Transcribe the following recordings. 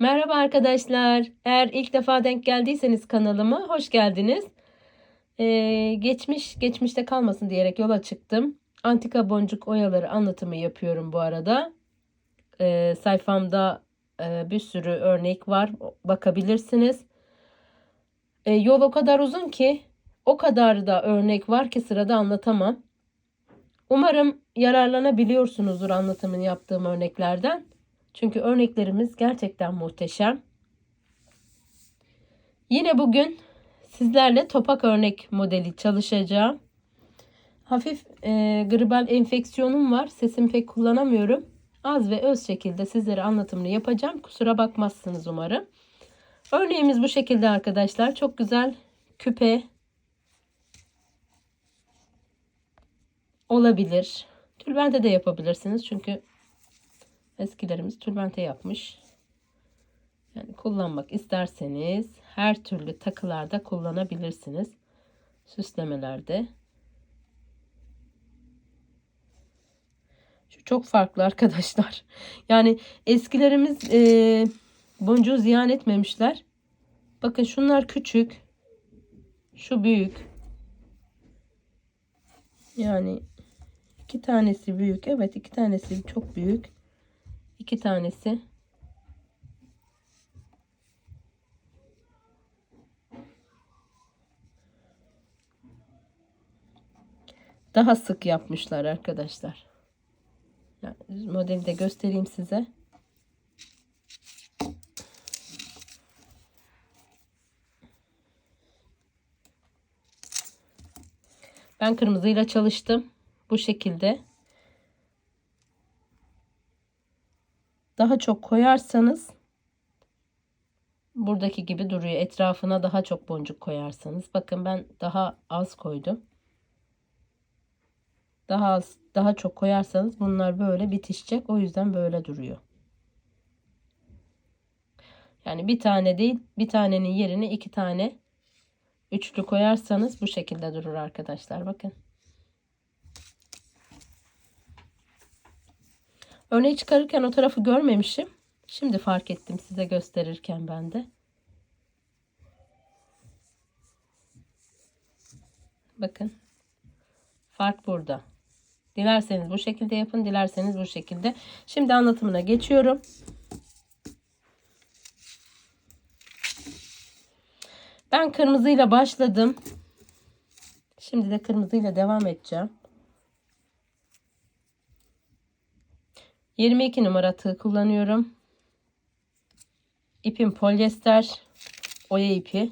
Merhaba arkadaşlar. Eğer ilk defa denk geldiyseniz kanalıma hoş geldiniz. Ee, geçmiş geçmişte kalmasın diyerek yola çıktım. Antika boncuk oyaları anlatımı yapıyorum bu arada. Ee, sayfamda e, bir sürü örnek var. Bakabilirsiniz. Ee, yol o kadar uzun ki o kadar da örnek var ki sırada anlatamam. Umarım yararlanabiliyorsunuzdur anlatımını yaptığım örneklerden. Çünkü örneklerimiz gerçekten muhteşem. Yine bugün sizlerle topak örnek modeli çalışacağım. Hafif e, gribal enfeksiyonum var. Sesimi pek kullanamıyorum. Az ve öz şekilde sizlere anlatımını yapacağım. Kusura bakmazsınız umarım. Örneğimiz bu şekilde arkadaşlar. Çok güzel küpe olabilir. Tülbente de yapabilirsiniz. Çünkü Eskilerimiz tülbente yapmış. Yani kullanmak isterseniz her türlü takılarda kullanabilirsiniz. Süslemelerde. Şu çok farklı arkadaşlar. Yani eskilerimiz e, boncuğu ziyan etmemişler. Bakın şunlar küçük. Şu büyük. Yani iki tanesi büyük. Evet iki tanesi çok büyük iki tanesi daha sık yapmışlar arkadaşlar. Yani modeli de göstereyim size. Ben kırmızıyla çalıştım. Bu şekilde. Daha çok koyarsanız buradaki gibi duruyor. Etrafına daha çok boncuk koyarsanız. Bakın ben daha az koydum. Daha az, daha çok koyarsanız bunlar böyle bitişecek. O yüzden böyle duruyor. Yani bir tane değil, bir tanenin yerine iki tane üçlü koyarsanız bu şekilde durur arkadaşlar. Bakın. Örneği çıkarırken o tarafı görmemişim. Şimdi fark ettim size gösterirken ben de. Bakın. Fark burada. Dilerseniz bu şekilde yapın. Dilerseniz bu şekilde. Şimdi anlatımına geçiyorum. Ben kırmızıyla başladım. Şimdi de kırmızıyla devam edeceğim. 22 numara tığ kullanıyorum. İpim polyester oya ipi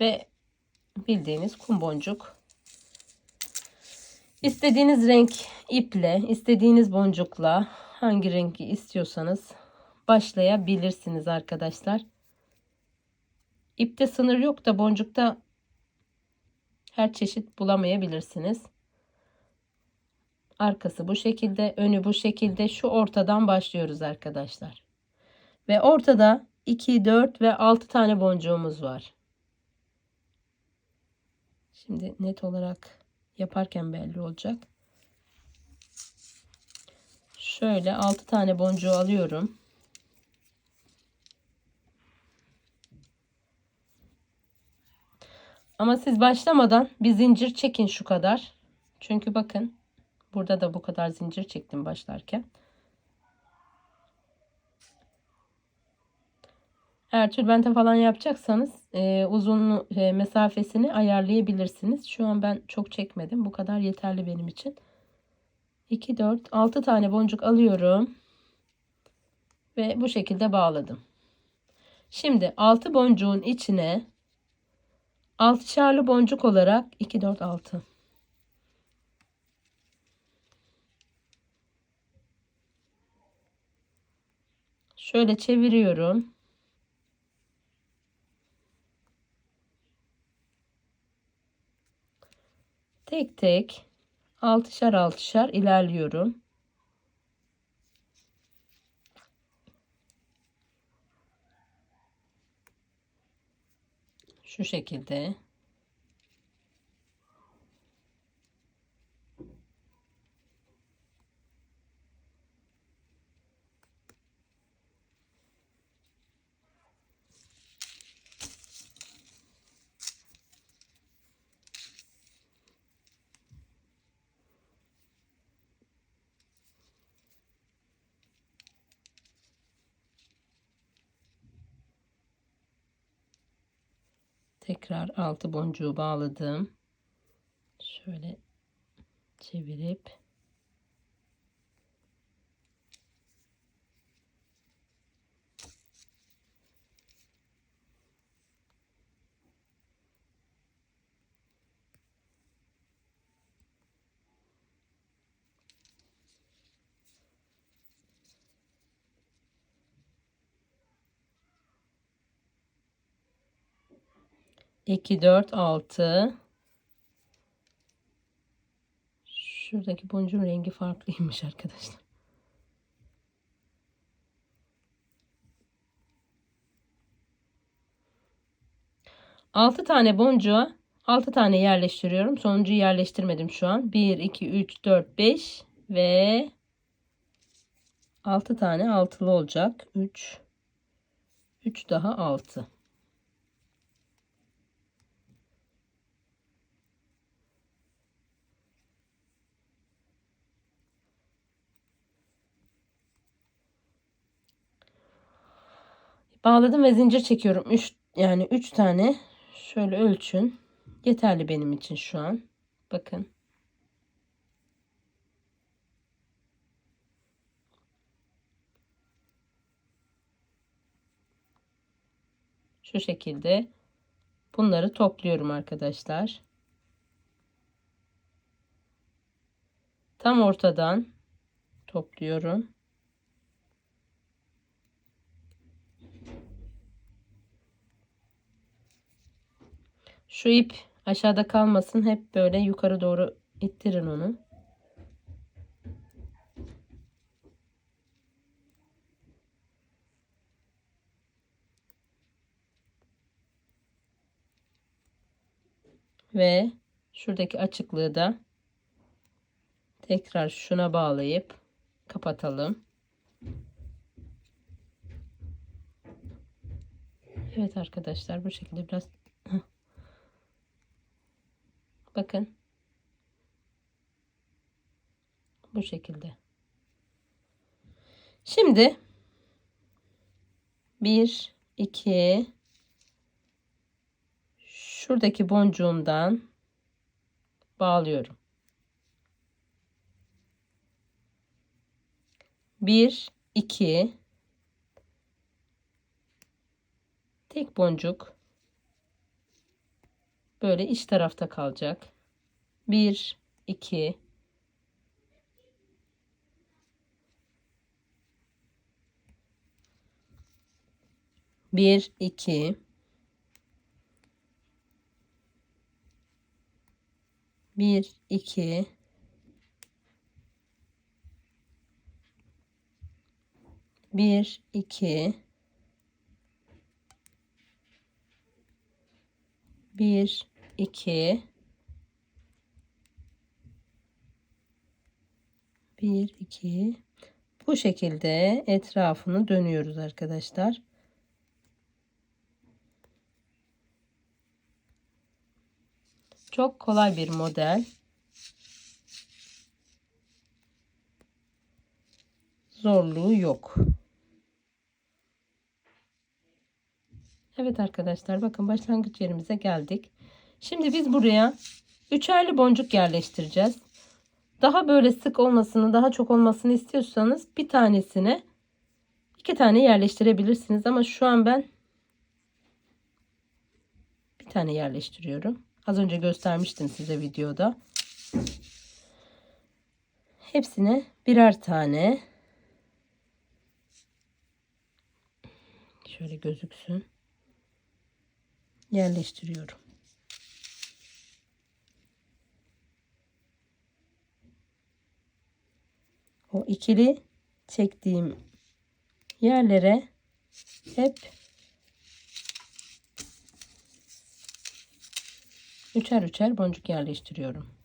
ve bildiğiniz kum boncuk. İstediğiniz renk iple, istediğiniz boncukla hangi rengi istiyorsanız başlayabilirsiniz arkadaşlar. İpte sınır yok da boncukta her çeşit bulamayabilirsiniz. Arkası bu şekilde, önü bu şekilde. Şu ortadan başlıyoruz arkadaşlar. Ve ortada 2, 4 ve 6 tane boncuğumuz var. Şimdi net olarak yaparken belli olacak. Şöyle 6 tane boncuğu alıyorum. Ama siz başlamadan bir zincir çekin şu kadar. Çünkü bakın Burada da bu kadar zincir çektim başlarken. Eğer tülbente falan yapacaksanız e, uzun e, mesafesini ayarlayabilirsiniz. Şu an ben çok çekmedim. Bu kadar yeterli benim için. 2, 4, 6 tane boncuk alıyorum. Ve bu şekilde bağladım. Şimdi 6 boncuğun içine 6'şarlı boncuk olarak 2, 4, 6. Şöyle çeviriyorum. Tek tek altışar altışar ilerliyorum. Şu şekilde. Tekrar altı boncuğu bağladım. Şöyle çevirip iki dört altı Şuradaki boncuğun rengi farklıymış arkadaşlar. Altı tane boncuğa altı tane yerleştiriyorum. Sonuncuyu yerleştirmedim şu an. 1, 2, 3, 4, 5 ve 6 tane altılı olacak. 3, 3 daha 6. Bağladım ve zincir çekiyorum. 3 yani 3 tane şöyle ölçün. Yeterli benim için şu an. Bakın. Şu şekilde bunları topluyorum arkadaşlar. Tam ortadan topluyorum. Şu ip aşağıda kalmasın. Hep böyle yukarı doğru ittirin onu. Ve şuradaki açıklığı da tekrar şuna bağlayıp kapatalım. Evet arkadaşlar bu şekilde biraz Bakın. Bu şekilde. Şimdi 1 2 şuradaki boncuğumdan bağlıyorum. 1 2 tek boncuk böyle iç tarafta kalacak. 1 2 1 2 1 2 1 2 1 2 1 2 bu şekilde etrafını dönüyoruz arkadaşlar. Çok kolay bir model. Zorluğu yok. Evet arkadaşlar bakın başlangıç yerimize geldik. Şimdi biz buraya üçerli boncuk yerleştireceğiz. Daha böyle sık olmasını, daha çok olmasını istiyorsanız bir tanesine iki tane yerleştirebilirsiniz. Ama şu an ben bir tane yerleştiriyorum. Az önce göstermiştim size videoda. Hepsine birer tane şöyle gözüksün yerleştiriyorum. O ikili çektiğim yerlere hep üçer üçer boncuk yerleştiriyorum.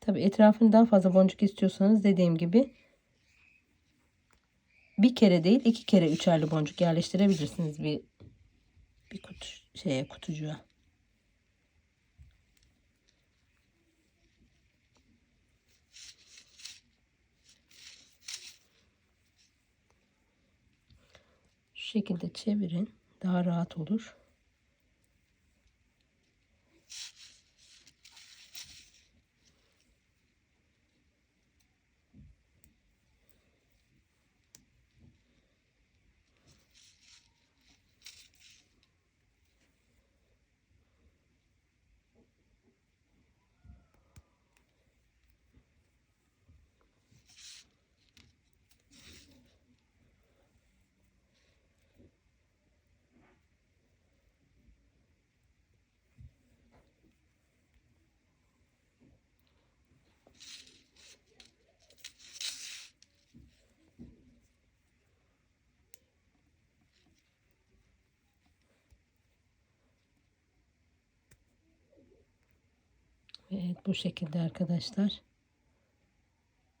Tabi etrafını daha fazla boncuk istiyorsanız dediğim gibi bir kere değil iki kere üçerli boncuk yerleştirebilirsiniz bir bir kutu şeye kutucuğa. Şekilde çevirin. Daha rahat olur. Evet bu şekilde arkadaşlar.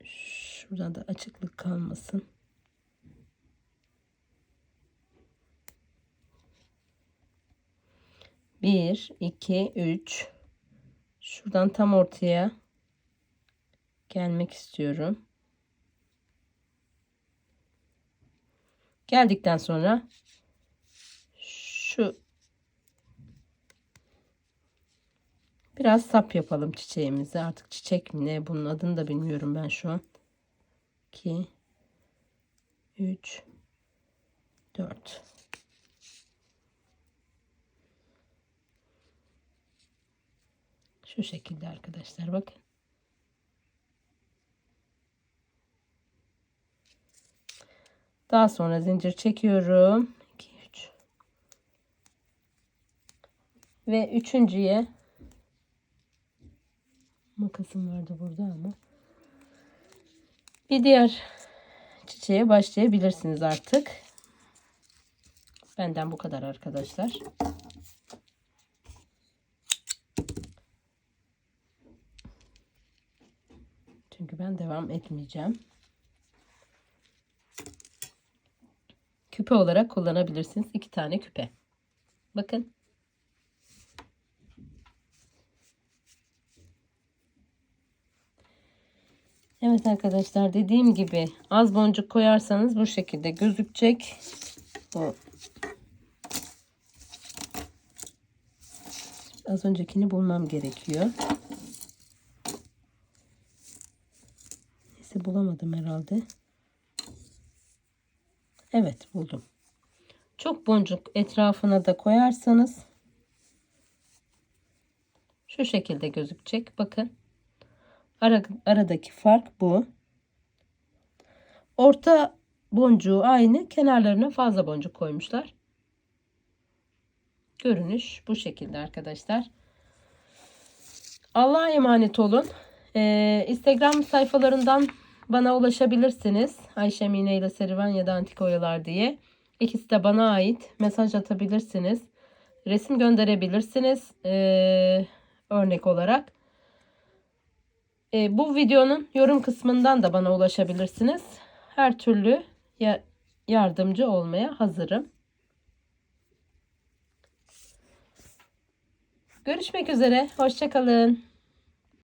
Şurada da açıklık kalmasın. Bir, iki, üç. Şuradan tam ortaya gelmek istiyorum. Geldikten sonra şu Biraz sap yapalım çiçeğimizi. Artık çiçek mi ne? Bunun adını da bilmiyorum ben şu an. 2 3 4 Şu şekilde arkadaşlar bakın. Daha sonra zincir çekiyorum. 2 3 ve üçüncüye makasım vardı burada ama bir diğer çiçeğe başlayabilirsiniz artık. Benden bu kadar arkadaşlar. Çünkü ben devam etmeyeceğim. Küpe olarak kullanabilirsiniz. iki tane küpe. Bakın. Evet arkadaşlar dediğim gibi az boncuk koyarsanız bu şekilde gözükecek. Bu. Az öncekini bulmam gerekiyor. Neyse bulamadım herhalde. Evet buldum. Çok boncuk etrafına da koyarsanız şu şekilde gözükecek. Bakın. Ara, aradaki fark bu. Orta boncuğu aynı. Kenarlarına fazla boncuk koymuşlar. Görünüş bu şekilde arkadaşlar. Allah'a emanet olun. Ee, Instagram sayfalarından bana ulaşabilirsiniz. Ayşe Mine ile Serüven ya da Antika Oyalar diye. İkisi de bana ait. Mesaj atabilirsiniz. Resim gönderebilirsiniz. Ee, örnek olarak. E, bu videonun yorum kısmından da bana ulaşabilirsiniz. Her türlü ya yardımcı olmaya hazırım. Görüşmek üzere. Hoşçakalın.